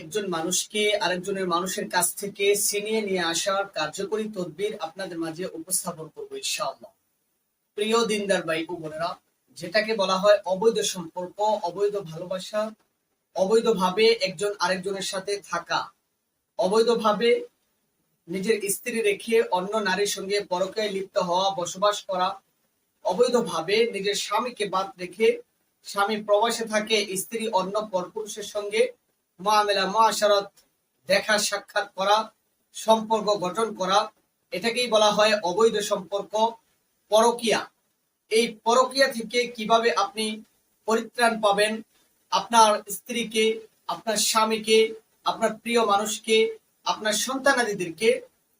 একজন মানুষকে আরেকজনের মানুষের কাছ থেকে ছিনিয়ে নিয়ে আসার কার্যকরী তদবির আপনাদের মাঝে উপস্থাপন করব ইনশাআল্লাহ। প্রিয় দিনদার ভাই বোনেরা, যেটাকে বলা হয় অবৈধ সম্পর্ক, অবৈধ ভালোবাসা, অবৈধভাবে একজন আরেকজনের সাথে থাকা, অবৈধভাবে নিজের স্ত্রী রেখে অন্য নারীর সঙ্গে পরকায় লিপ্ত হওয়া, বসবাস করা, অবৈধভাবে নিজের স্বামীকে বাদ রেখে স্বামী প্রবাসে থাকে, স্ত্রী অন্য পরপুরুষের সঙ্গে মহামেলা মহাশারত দেখা, সাক্ষাৎ করা, সম্পর্ক গঠন করা, এটাকেই বলা হয় অবৈধ সম্পর্ক, পরকিয়া। এই পরকিয়া থেকে কীভাবে আপনি পরিত্রাণ পাবেন? আপনার স্ত্রীকে, আপনার স্বামীকে, আপনার প্রিয় মানুষকে, আপনার সন্তানাদিদেরকে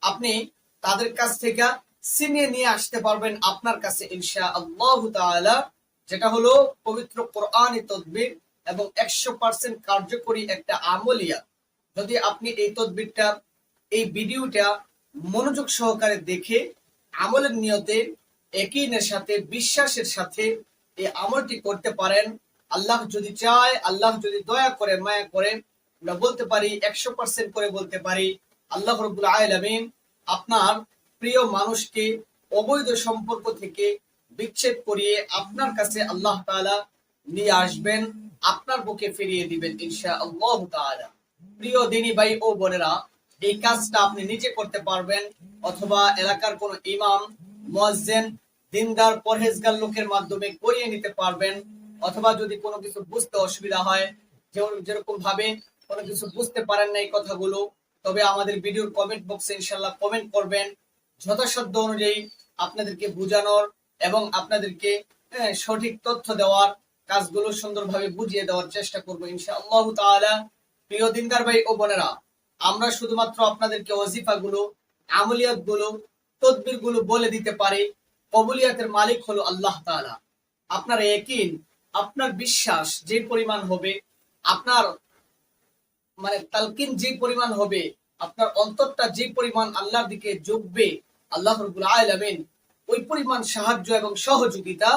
আপনি তাদের কাছ থেকে ছিনিয়ে নিয়ে আসতে পারবেন আপনার কাছে ইনশা আল্লাহ যেটা হলো পবিত্র কোরআনী তদবির। এবং একশো পার্সেন্ট কার্যকরী একটা আমলিয়া। যদি আপনি এই তদবিরটা, এই ভিডিওটা মনোযোগ সহকারে দেখে আমলের নিয়তে একইনের সাথে বিশ্বাসের সাথে এই আমলটি করতে পারেন, আল্লাহ যদি চায়, আল্লাহ যদি দয়া করে, মায়া করে আমরা বলতে পারি, একশো পার্সেন্ট করে বলতে পারি, আল্লাহ রবুল আলমিন আপনার প্রিয় মানুষকে অবৈধ সম্পর্ক থেকে বিচ্ছেদ করিয়ে আপনার কাছে আল্লাহ তাআলা নিয়ে আসবেন। আপনার বুকে ফিরিয়ে দিবেন ইনশা আল্লাহ তাআলা। প্রিয় দিনী ভাই ও বোনেরা এই কাজটা আপনি নিজে করতে পারবেন অথবা এলাকার কোন ইমাম মুয়াজ্জিন দিনদার পরহেজগার লোকের মাধ্যমে করিয়ে নিতে পারবেন অথবা যদি কোনো কিছু বুঝতে অসুবিধা হয় যেমন- যেরকম ভাবে কোনো কিছু বুঝতে পারেন না এই কথাগুলো তবে আমাদের ভিডিওর কমেন্ট বক্সে ইনশাল্লাহ কমেন্ট করবেন। যথাসাধ্য অনুযায়ী আপনাদেরকে বোঝানোর এবং আপনাদেরকে হ্যাঁ, সঠিক তথ্য দেওয়ার কাজগুলো সুন্দরভাবে বুঝিয়ে দেওয়ার চেষ্টা করব ইনশাআল্লাহ তাআলা। প্রিয় দিনদার ভাই ও বোনেরা, আমরা শুধুমাত্র আপনাদেরকে ওজিফা গুলো আমলিয়াতগুলো তদবিরগুলো বলে দিতে পারি। কবুলিয়াতের মালিক হলো আল্লাহ তাআলা। আপনার একিন আপনার বিশ্বাস যে পরিমাণ হবে, আপনার মানে তালকিন যে পরিমাণ হবে, আপনার অন্তরটা যে পরিমাণ আল্লাহর দিকে ঝুঁকবে, আল্লাহ রবুল আলামিন ওই পরিমাণ সাহায্য এবং সহযোগিতা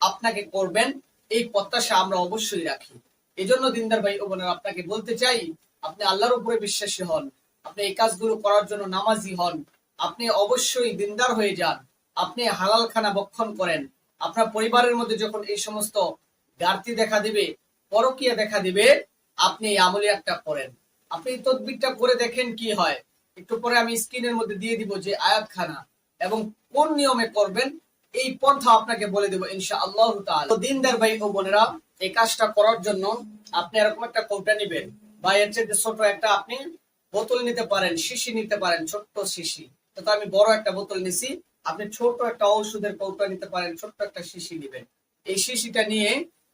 আপনাকে করবেন। এই প্রত্যাশা আমরা অবশ্যই রাখি। এই জন্য দিনদার ভাই ও বোনেরা, আপনাকে বলতে চাই, আপনি আল্লাহর উপরে বিশ্বাসী হন, আপনি এই কাজগুলো করার জন্য নামাজি হন, আপনি অবশ্যই দিনদার হয়ে যান, আপনি হালাল খানা বক্ষণ করেন। আপনার পরিবারের মধ্যে যখন এই সমস্ত ঘাটতি দেখা দিবে, পরকিয়া দেখা দিবে, আপনি এই আমলিয়াতটা করেন আপনি তদবিরটা করে দেখেন কি হয়। একটু পরে আমি স্ক্রিনের মধ্যে দিয়ে দিব যে আয়াত খানা এবং কোন নিয়মে করবেন এই পন্থা আপনাকে বলে দেবো ইনশা আল্লাহ দিনদার ভাই ও বোনেরা, এই কাজটা করার জন্য আপনি এরকম একটা কৌটা নিবেন বা এর চেয়ে ছোট একটা আপনি বোতল নিতে পারেন, শিশি নিতে পারেন, ছোট্ট শিশি। তো আমি বড় একটা বোতল নিছি, আপনি ছোট একটা ঔষধের কৌটা নিতে পারেন, ছোট্ট একটা শিশি নিবেন। এই শিশিটা নিয়ে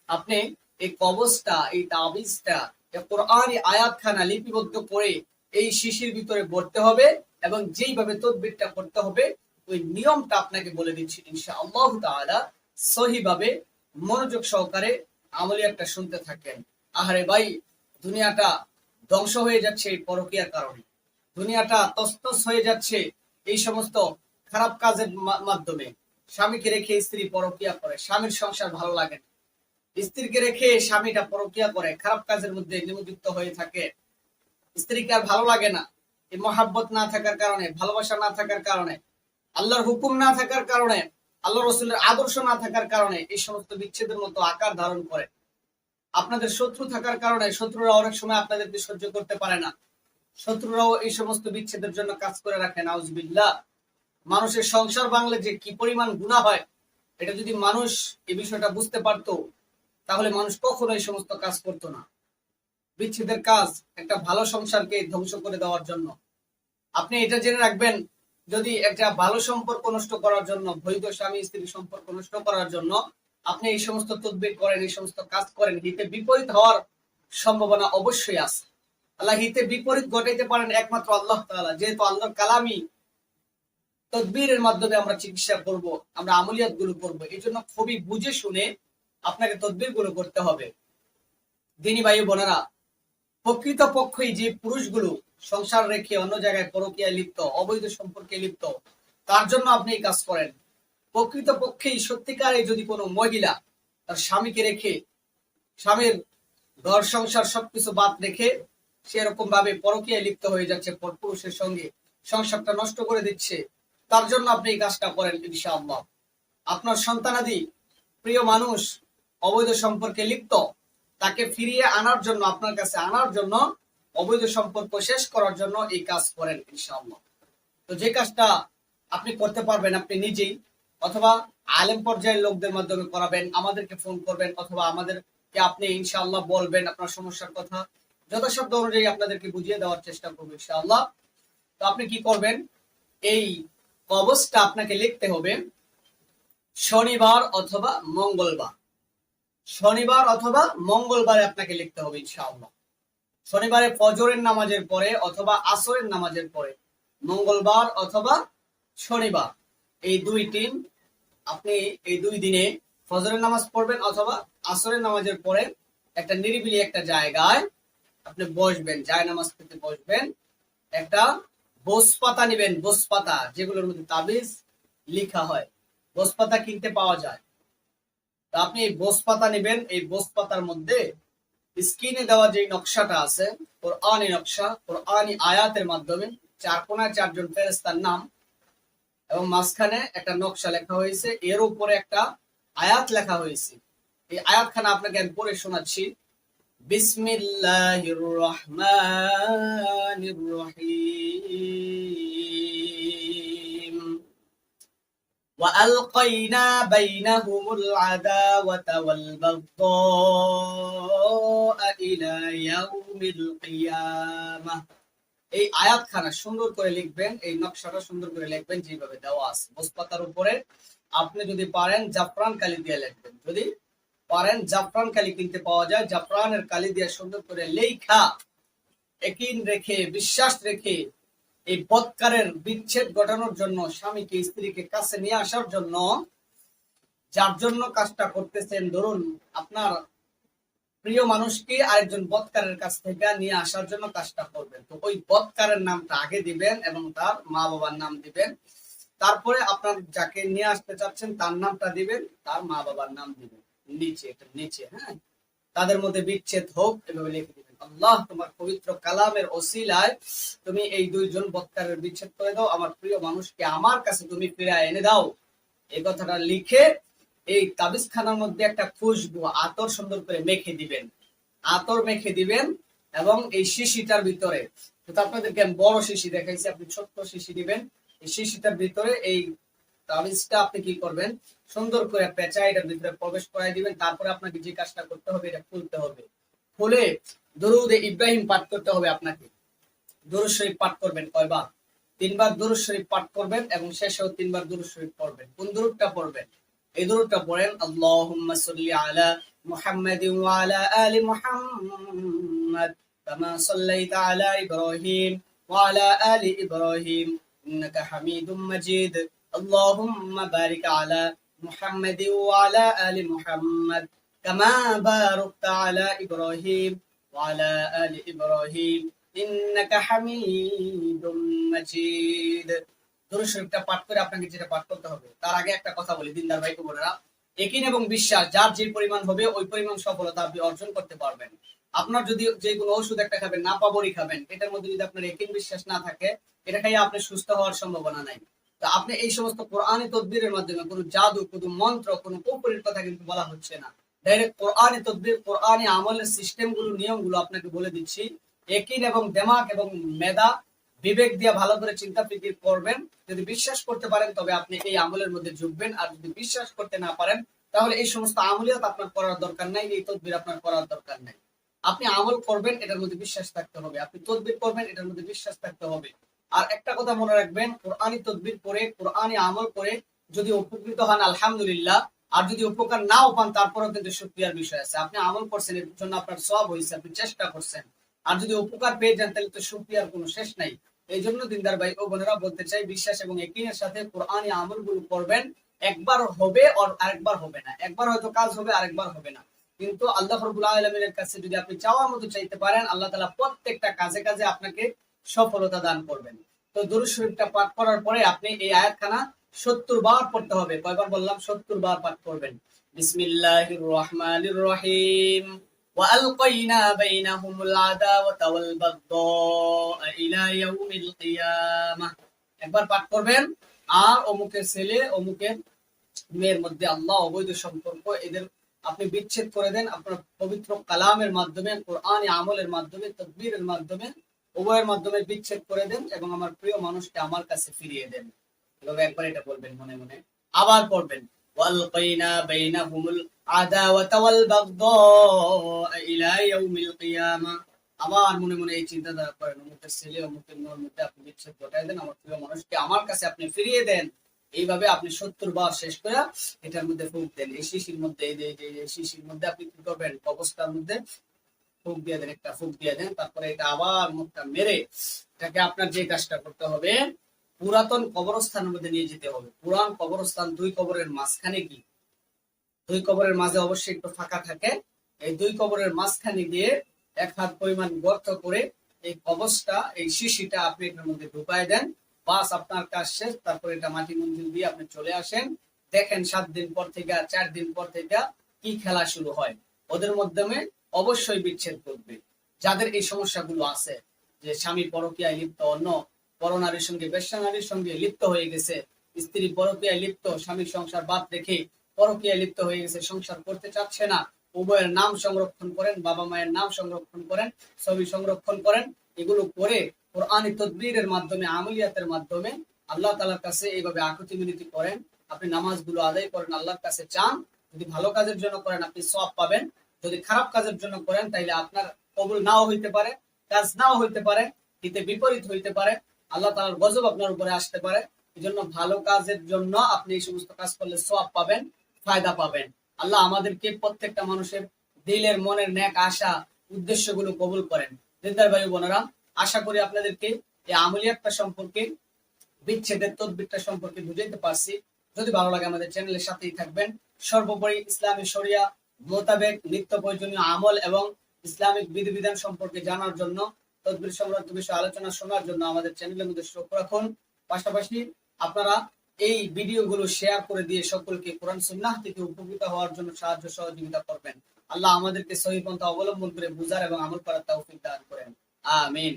আপনি এই কবজটা, এই তাবিজটা, এই কোরআনি আয়াতখানা লিপিবদ্ধ করে এই শিশির ভিতরে ভরতে হবে এবং যেইভাবে তদবিরটা করতে হবে ওই নিয়মটা আপনাকে বলে দিচ্ছি ইনশা আল্লাহ তাআলা সহিভাবে মনোযোগ সহকারে আমলিয়াতটা শুনতে থাকেন। আহারে ভাই, দুনিয়াটা ধ্বংস হয়ে যাচ্ছে এই পরকীয়ার কারণে। দুনিয়াটা তস্তস হয়ে যাচ্ছে এই সমস্ত খারাপ কাজের মাধ্যমে। স্বামীকে রেখে স্ত্রী পরকিয়া করে, স্বামীর সংসার ভালো লাগে না। স্ত্রীকে রেখে স্বামীটা পরকিয়া করে, খারাপ কাজের মধ্যে নিমজ্জিত হয়ে থাকে। স্ত্রীকে আর ভালো লাগে না। এই মহাব্বত না থাকার কারণে, ভালোবাসা না থাকার কারণে আল্লাহর হুকুম না থাকার কারণে আল্লাহ রসুলের আদর্শ না থাকার কারণে এই সমস্ত বিচ্ছেদের মতো আকার ধারণ করে। আপনাদের শত্রু থাকার কারণে শত্রুরা অনেক সময় আপনাদেরকে সহ্য করতে পারে না। শত্রুরাও এই সমস্ত বিচ্ছেদের জন্য কাজ করে রাখে, নাউজবিল্লাহ। মানুষের সংসার বাংলে যে কি পরিমাণ গুণা হয়, এটা যদি মানুষ এই বিষয়টা বুঝতে পারতো, তাহলে মানুষ কখনো এই সমস্ত কাজ করতো না। বিচ্ছেদের কাজ একটা ভালো সংসারকে ধ্বংস করে দেওয়ার জন্য। আপনি এটা জেনে রাখবেন যদি একটা ভালো সম্পর্ক নষ্ট করার জন্য, বৈধ স্বামী স্ত্রী সম্পর্ক নষ্ট করার জন্য আপনি এই সমস্ত তদবির করেন, এই সমস্ত কাজ করেন, হিতে বিপরীত হওয়ার সম্ভাবনা অবশ্যই আছে। আল্লাহ হিতে বিপরীত ঘটাইতে পারেন একমাত্র আল্লাহ তালা যেহেতু আল্লাহর কালামি তদবিরের মাধ্যমে আমরা চিকিৎসা করব, আমরা আমলিয়াতগুলো করব এই জন্য খুবই বুঝে শুনে আপনাকে তদবিরগুলো করতে হবে। দিনী ভাই বোনেরা প্রকৃত পক্ষই যে পুরুষগুলো সংসার রেখে অন্য জায়গায় পরকীয়ায় লিপ্ত, অবৈধ সম্পর্কে লিপ্ত, তার জন্য আপনি এই কাজ করেন। প্রকৃত পক্ষেই সত্যিকারে যদি কোনো মহিলা তার স্বামীকে রেখে, স্বামীর ঘর, সংসার সবকিছু বাদ রেখে সেরকম ভাবে পরকীয়ায় লিপ্ত হয়ে যাচ্ছে পুরুষের সঙ্গে সংসারটা নষ্ট করে দিচ্ছে, তার জন্য আপনি এই কাজটা করেন ইনশাআল্লাহ। আপনার সন্তানাদি প্রিয় মানুষ অবৈধ সম্পর্কে লিপ্ত, তাকে ফিরিয়ে আনার জন্য, আপনার কাছে আনার জন্য অবৈধ সম্পর্ক শেষ করার জন্য এই কাজ করেন ইনশাআল্লাহ। তো যে কাজটা আপনি করতে পারবেন আপনি নিজেই, অথবা আলেম পর্যায়ের লোকদের মাধ্যমে করাবেন, আমাদেরকে ফোন করবেন, অথবা আমাদেরকে আপনি ইনশাআল্লাহ বলবেন আপনার সমস্যার কথা। যথাসাধ্য অনুযায়ী আপনাদেরকে বুঝিয়ে দেওয়ার চেষ্টা করব ইনশাআল্লাহ। তো আপনি কি করবেন? এই কবচটা আপনাকে লিখতে হবে শনিবার অথবা মঙ্গলবার। শনিবার অথবা মঙ্গলবারে আপনাকে লিখতে হবে ইনশাআল্লাহ। শনিবারে ফজরের নামাজের পরে অথবা আসরের নামাজের পরে, মঙ্গলবার অথবা শনিবার, এই দুই দিন আপনি এই দুই দিনে ফজরের নামাজ পড়বেন অথবা আসরের নামাজের পরে একটা নিরিবিলি একটা জায়গায় আপনি বসবেন, জায় নামাজ থেকে বসবেন। একটা বোস পাতা নিবেন বোস পাতা যেগুলোর মধ্যে তাবিজ লিখা হয় বোস পাতা কিনতে পাওয়া যায়। তো আপনি এই বোস পাতা নেবেন, এই বোস পাতার মধ্যে স্ক্রিনে দেওয়া যে নকশাটা আছে ওর আনি নকশা ওর আনি আয়াতের মাধ্যমে চার কোনায় চারজন ফেরেস্তার নাম, এবং মাঝখানে একটা নকশা লেখা হয়েছে, এর উপরে একটা আয়াত লেখা হয়েছে। এই আয়াতখানা আপনাকে আমি পড়ে শোনাচ্ছি। বিসমিল্লাহির রহমানির রহিম। وألقينا بينهم العداوة والبغضاء إلى يوم القيامة এই আয়াতখানা সুন্দর করে লিখবেন এই নকশাটা সুন্দর করে লিখবেন যেভাবে দেওয়া আছে বসপাতার উপরে আপনি যদি পারেন জাফরান কালি দিয়ে লিখবেন যদি পারেন জাফরান কালি কিনতে পাওয়া যায় জাফরানের কালি দিয়ে সুন্দর করে লেখা একিন রেখে বিশ্বাস রেখে এই বৎকারের বিচ্ছেদ ঘটানোর জন্য স্বামীকে, স্ত্রীকে কাছে নিয়ে আসার জন্য, যার জন্য কাজটা করতেছেন, ধরুন আপনার প্রিয় মানুষকে আরেকজন বৎকারের কাছ থেকে নিয়ে আসার জন্য কাজটা করবেন। তো ওই বৎকারের নামটা আগে দিবেন এবং তার মা বাবার নাম দিবেন। তারপরে আপনার যাকে নিয়ে আসতে চাচ্ছেন, তার নামটা দিবেন, তার মা বাবার নাম দিবেন। নিচে, এটা নিচে হ্যাঁ? তাদের মধ্যে বিচ্ছেদ হোক, এভাবে লিখে আল্লাহ, তোমার পবিত্র কালামের ওসিলায় তুমি এই দুইজন বক্তারের বিচ্ছেদ করে দাও। আমার প্রিয় মানুষকে আমার কাছে তুমি ফিরায় এনে দাও। এই কথাটা লিখে এই তাবিজ খানার মধ্যে একটা খুশবু, আতর সুন্দর করে মেখে দিবেন। আতর মেখে দিবেন এবং এই শিশিটার ভিতরে আপনাদেরকে আমি বড় শিশি দেখাইছি, আপনি ছোট্ট শিশি দিবেন। এই শিশিটার ভিতরে এই তাবিজটা আপনি কি করবেন? সুন্দর করে পেঁচা এটার ভিতরে প্রবেশ করাই দিবেন। তারপরে আপনাকে যে কাজটা করতে হবে, এটা খুলতে হবে। খুলে দরুদে ইব্রাহিম পাঠ করতে হবে আপনাকে। দরুদ শরীফ পাঠ করবেন কয়বার? তিনবার দরুদ শরীফ পাঠ করবেন এবং শেষেও তিনবার দরুদ শরীফ পড়বেন। কোন দরুদটা পড়বেন? এই দরুদটা পড়েন, আল্লাহুম্মা সাল্লি আলা মুহাম্মাদি ওয়া আলা আলি মুহাম্মাদ কামা সাল্লাইতা আলা ইব্রাহিম ওয়া আলা আলি ইব্রাহিম ইন্নাকা হামিদুম মাজিদ। আল্লাহুম্মা বারিক আলা মুহাম্মাদি ওয়া আলা আলি মুহাম্মাদ কামা বারাকতা আলা ইব্রাহিম। وعلى آل إبراهيم إنك حميد مجيد দরুদ শরীফটা পাঠ করে আপনাকে যেটা পাঠ করতে হবে তার আগে একটা কথা বলি দিনদার ভাই বোনেরা একিন এবং বিশ্বাস যার যে পরিমাণ হবে ওই পরিমাণ সফলতা আপনি অর্জন করতে পারবেন আপনার যদি যে কোনো ওষুধ একটা খাবেন না পাবরই খাবেন এটার মধ্যে যদি আপনার একিন বিশ্বাস না থাকে এটা খাইয়ে আপনি সুস্থ হওয়ার সম্ভাবনা নাই তা আপনি এই সমস্ত কোরআনি তদবিরের মাধ্যমে কোনো জাদু কোনো মন্ত্র কোনো কৌপরের কথা কিন্তু বলা হচ্ছে না ডাইরেক্ট কোরআনি তদবির কোরআনি আমলের সিস্টেমগুলো নিয়মগুলো আপনাকে বলে দিচ্ছি। একিন এবং দেমাক এবং মেধা বিবেক দিয়ে ভালো করে চিন্তা ফিকির করবেন। যদি বিশ্বাস করতে পারেন, তবে আপনি এই আমলের মধ্যে আর যদি বিশ্বাস করতে না পারেন, তাহলে এই সমস্ত আমলিয়াত আপনার করার দরকার নাই, এই আপনার করার দরকার নাই। আপনি আমল করবেন, এটার মধ্যে বিশ্বাস থাকতে হবে। আপনি তদবির করবেন, এটার মধ্যে বিশ্বাস থাকতে হবে। আর একটা কথা মনে রাখবেন কোরআনি তদবির করে কোরআনি আমল করে যদি উপকৃত হন, আলহামদুলিল্লাহ আর যদি উপকার নাও পান, তারপরেও কিন্তু সুক্রিয়ার বিষয় আছে। আপনি আমল করছেন, এর জন্য আপনার সব হয়েছে আপনি চেষ্টা করছেন। আর যদি উপকার পেয়ে যান, তাহলে তো সুক্রিয়ার কোনো শেষ নাই। এই জন্য দিনদার ভাই ও বোনেরা বলতে চাই, বিশ্বাস এবং একিনের সাথে কোরআনি আমলগুলো করবেন। একবার হবে আর আরেকবার হবে না। একবার হয়তো কাজ হবে, আরেকবার হবে না। কিন্তু আল্লাহ রবুল আলমিনের কাছে যদি আপনি চাওয়ার মতো চাইতে পারেন, আল্লাহ তালা প্রত্যেকটা কাজে কাজে আপনাকে সফলতা দান করবেন। তো দুরুদ শরীফটা পাঠ করার পরে আপনি এই আয়াতখানা সত্তর বার পড়তে হবে কয়বার বললাম সত্তর বার পাঠ করবেন বিসমিল্লাহির রহমানির রহিম وألقينا بينهم العداوة والبغضاء إلى يوم القيامة একবার পাঠ করবেন আর অমুকের ছেলে অমুকের মেয়ের মধ্যে আল্লাহ অবৈধ সম্পর্ক এদের আপনি বিচ্ছেদ করে দেন আপনার পবিত্র কালামের মাধ্যমে কোরআন আমলের মাধ্যমে তদবিরের মাধ্যমে উভয়ের মাধ্যমে বিচ্ছেদ করে দেন এবং আমার প্রিয় মানুষকে আমার কাছে ফিরিয়ে দেন একবার এটা বলবেন মনে মনে। আবার পড়বেন মনে মনে এই করেন, অমুকের ছেলে, অমুকের মধ্যে আপনি বিচ্ছেদ ঘটাই দেন, আমার প্রিয় মানুষকে আমার কাছে আপনি ফিরিয়ে দেন। এইভাবে আপনি সত্তর বার শেষ করে এটার মধ্যে ফুক দেন। এই শিশির মধ্যে, এই এই শিশির মধ্যে আপনি কি করবেন? কবস্তার মধ্যে ফুক দিয়ে দেন, একটা ফুক দিয়ে দেন, তারপরে এটা আবার মুখটা মেরে এটাকে আপনার যে কাজটা করতে হবে পুরাতন কবরস্থানের মধ্যে নিয়ে যেতে হবে। পুরান কবরস্থান দুই কবরের মাঝখানে কি? দুই কবরের মাঝে অবশ্যই একটু ফাঁকা থাকে। এই দুই কবরের মাঝখানে গিয়ে এক হাত পরিমাণ গর্ত করে এই কবচটা, এই শিশিটা আপনি এটার মধ্যে ঢুকায় দেন। বাস আপনার কাজ শেষ, তারপরে এটা মাটি মঞ্জুর দিয়ে আপনি চলে আসেন। দেখেন সাত দিন পর থেকে, চার দিন পর থেকে কি খেলা শুরু হয়। ওদের মাধ্যমে অবশ্যই বিচ্ছেদ করবে যাদের এই সমস্যাগুলো আছে, যে স্বামী পরকীয়ায় লিপ্ত অন্য পরনারীর সঙ্গে, বেশ্যা নারীর সঙ্গে লিপ্ত হয়ে গেছে। স্ত্রী পরকীয়ায় লিপ্ত, স্বামীর সংসার বাদ রেখে পরকীয়ায় লিপ্ত হয়ে গেছে, সংসার করতে চাচ্ছে না। উভয়ের নাম সংরক্ষণ করেন, বাবা মায়ের নাম সংরক্ষণ করেন, ছবি সংরক্ষণ করেন। এগুলো করে কোরআনী তদবিরের মাধ্যমে, আমলিয়াতের মাধ্যমে আল্লাহ তালার কাছে এইভাবে আকুতি মিনতি করেন। আপনি নামাজগুলো আদায় করেন, আল্লাহর কাছে চান। যদি ভালো কাজের জন্য করেন, আপনি সব পাবেন। যদি খারাপ কাজের জন্য করেন, তাইলে আপনার কবুল নাও হইতে পারে, কাজ নাও হইতে পারে হিতে বিপরীত হইতে পারে। আল্লাহ তালার গজব আপনার উপরে আসতে পারে। এই জন্য ভালো কাজের জন্য আপনি এই সমস্ত কাজ করলে সব পাবেন, ফায়দা পাবেন। আল্লাহ আমাদেরকে প্রত্যেকটা মানুষের দিলের মনের ন্যাক, আশা, উদ্দেশ্যগুলো কবুল করেন। দিনদার ভাই বোনেরা, আশা করি আপনাদেরকে এই আমলিয়াতটা সম্পর্কে, বিচ্ছেদের তদবিরটা সম্পর্কে বুঝাইতে পারছি। যদি ভালো লাগে আমাদের চ্যানেলের সাথেই থাকবেন। সর্বোপরি ইসলামী শরিয়া মোতাবেক নিত্য প্রয়োজনীয় আমল এবং ইসলামিক বিধিবিধান সম্পর্কে জানার জন্য তদবির সংক্রান্ত বিষয়ে আলোচনা শোনার জন্য আমাদের চ্যানেলের মধ্যে চোখ রাখুন। পাশাপাশি আপনারা এই ভিডিওগুলো শেয়ার করে দিয়ে সকলকে কোরআন সুন্নাহ থেকে উপকৃত হওয়ার জন্য সাহায্য সহযোগিতা করবেন। আল্লাহ আমাদেরকে সহি পন্থা অবলম্বন করে বুঝার এবং আমল করার তৌফিক দান করেন। আমিন।